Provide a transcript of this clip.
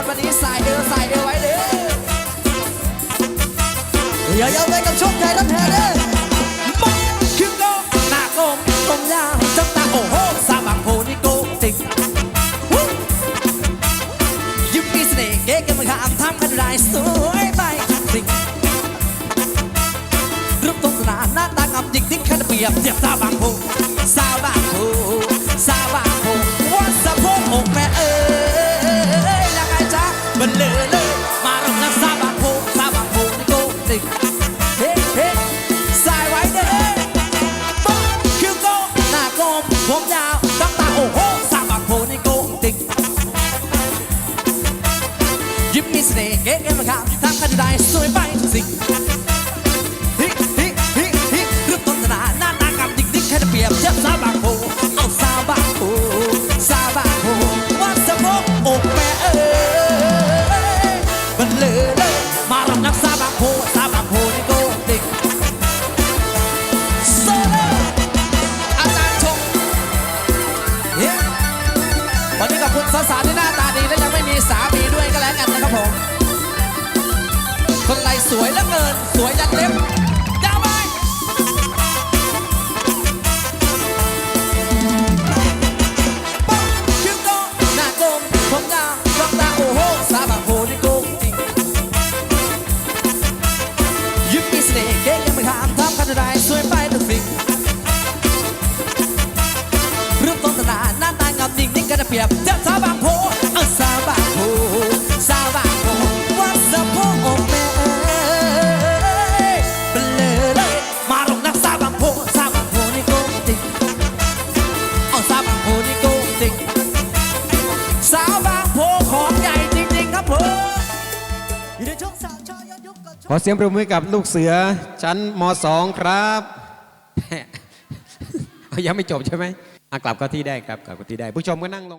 อนวันนี้สายเอวสายเอวไว้เด้ออย่าเยาไปกับช่วงไทยรับแทนเด้อมาคือโกหน้าโกมกลมยาวจังตาโอ้โหสาบังโพนี่โกจริงยิ้มมีเสน่ห์เก๋กันมาขามทำกันได้สวยไปจริงรูปตรงสนานหน้าตางามยิงทิ้งแค่เปรียบเทียบสาบังโพ มันเลยเลยมาลงนักสาบังโพสาบังโพนี่โกจริงเฮ้เฮ้สายไว้เด้อบ้าคิวโกหน้าโกมผมยาวตั้งตาโอ้โหสาบักโพนี่โกติกยิ้มมีเสน่ห์เก๋เก๋มาครับทำกันได้สวยไปสิฮิฮิฮิฮิรูปต้นตนาหน้าตากำดิกดิกแค่เปรียบเทียบสาบัก เลมารำนักซาบักโพสาบักโพนี่โกติกโซโลอาจารย์ชงเย้วันนี้กับคุณสาวๆที่หน้าตาดีและยังไม่มีสามีด้วยก็แล้วกันนะครับผม คนไรสวยเหลือเกินสวยยันเล็บ เปรียบเจ้าสาวบางโพเอาสาวบางโพสาวบางโพวัดสะโพกอกแม่เอ้ยเบลอเลยมาลงนักสาวบางโพสาวบางโพนี่โกงจริงเอาสาวบางโพนี่โกงจริงสาวบางโพของใหญ่จริงๆครับผมอยู่ในช่วงสาวชอยย้อนยุคกับช่วงขอเสียงปรบมือให้กับลูกเสือชั้นม .2 ครับยังไม่จบใช่ไหมอะกลับเข้าที่ได้ครับกลับเข้าที่ได้ ผู้ชมก็นั่งลง